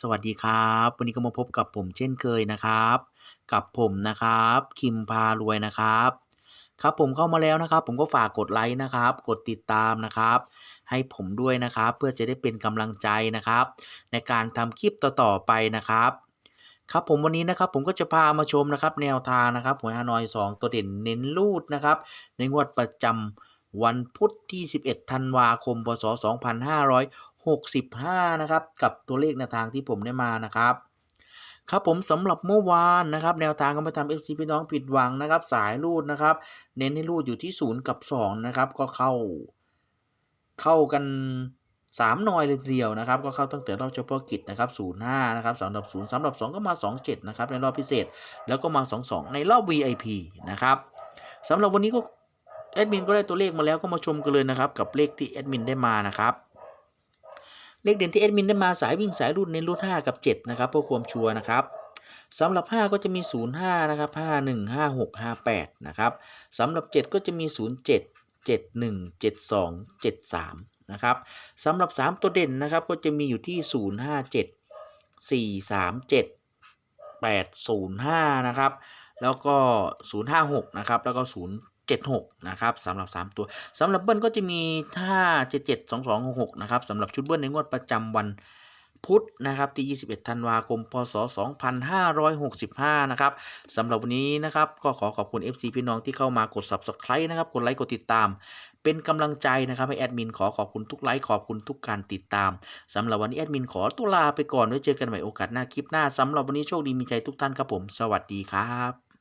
สวัสดีครับ วันนี้ก็มาพบกับผมเช่นเคยนะครับ กับผมนะครับ คิมพารวยนะครับ ครับผมเข้ามาแล้วนะครับ ผมก็ฝากกดไลค์นะครับ กดติดตามนะครับ ให้ผมด้วยนะครับ เพื่อจะได้เป็นกำลังใจนะครับ ในการทำคลิปต่อๆไปนะครับ ครับผมวันนี้นะครับ ผมก็จะพามาชมนะครับ แนวทางนะครับหวยฮานอย2 ตัวเด่นเน้นรูดนะครับ ในงวดประจำวันพุธที่ 11 ธันวาคม พศ 65 นะครับ กับตัวเลขแนวทางที่ผมได้มานะครับครับผมสำหรับเมื่อวานนะครับ แนวทางก็มาทำ FC พี่น้องผิดหวังนะครับ สายรูดนะครับ เน้นให้รูดอยู่ที่0กับ2นะครับ ก็เข้า เข้ากัน3หน่อยเลยเดียวนะครับ ก็เข้าตั้งแต่รอบเฉพาะกิจนะครับ05นย์นะครับสำหรับ0สำหรับ2ก็มา27นะครับในรอบพิเศษ แล้วก็มา22ในรอบ VIP นะครับสำหรับวันนี้ก็แอดมินก็ได้ตัวเลขมาแล้วก็มาชมกันเลยนะครับ กับเลขที่แอดมินได้มานะครับ เลขเด่นที่แอดมินได้มาสายวิ่งสายรูดในรูด5กับ 7 นะครับเพื่อความชัวร์นะครับสำหรับ 5 ก็จะมี 05 นะครับ 51 56 58 นะครับสำหรับ 7 ก็จะมี 07 71 72 73 นะครับสำหรับ 3 ตัวเด่นนะครับก็จะมีอยู่ที่ 057 437 805 นะครับ แล้วก็ 056 นะครับ แล้วก็ 76นะครับสำหรับ 3 ตัวสำหรับเบิ้ลก็จะมี577 2266นะครับสำหรับชุดเบิ้ลในงวดประจำวันพุธนะครับที่21ธันวาคม พศ 2565 นะครับสำหรับวันนี้นะครับ ก็ขอขอบคุณ FC พี่น้องที่เข้ามากด Subscribe นะครับ กดไลค์ กดติดตาม เป็นกำลังใจนะครับ ให้แอดมินขอขอบคุณทุกไลค์ ขอบคุณทุกการติดตามสำหรับวันนี้แอดมินขอตัวลาไปก่อน ไว้เจอกันใหม่โอกาสหน้าคลิปหน้าสำหรับวันนี้โชคดีมีใจทุกท่านครับผม สวัสดีครับ